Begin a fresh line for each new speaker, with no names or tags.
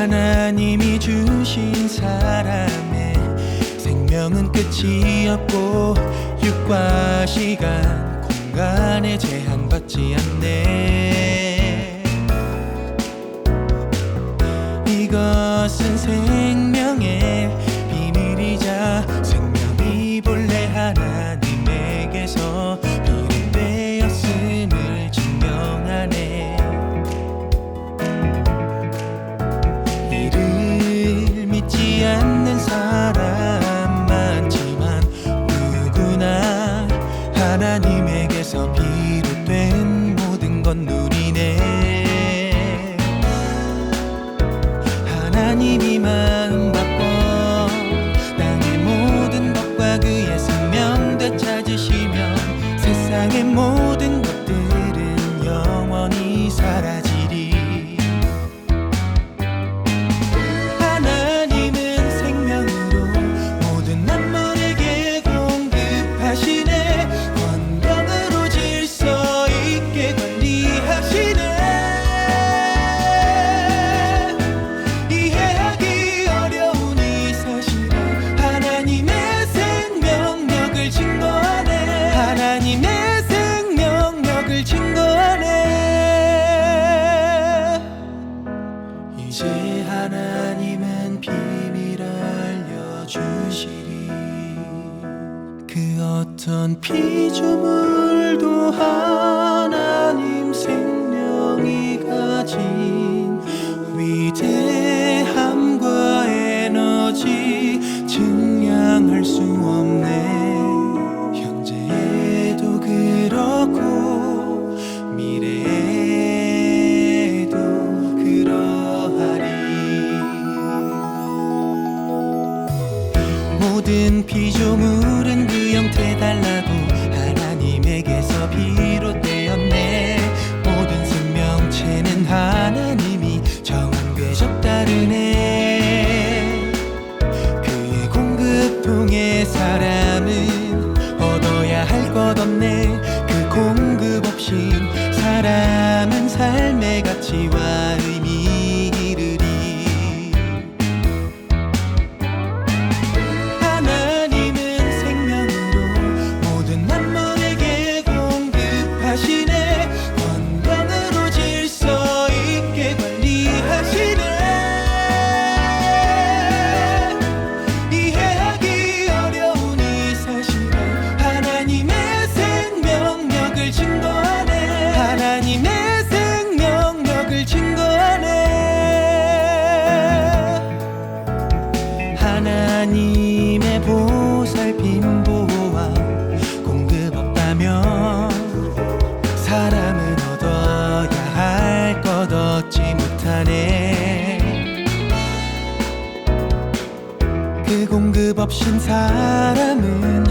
하나님이 주신 사람의 생명은 끝이 없고 육과 시간 공간에 제한받지 않네. 이것은 생명의 비밀이자 뺀 모든 건 눈이네. 하나님이만 그 어떤 피조물도 하나님 생명이 가진 모든 피조물은 그 형태 달라도 하나님에게서 비롯되었네. 모든 생명체는 하나님이 정한 궤적 따르네. 그의 공급 통해 사람은 얻어야 할 것 없네. 그 공급 없인 사람은 삶의 가치와 안에 그 공급 없인 사람은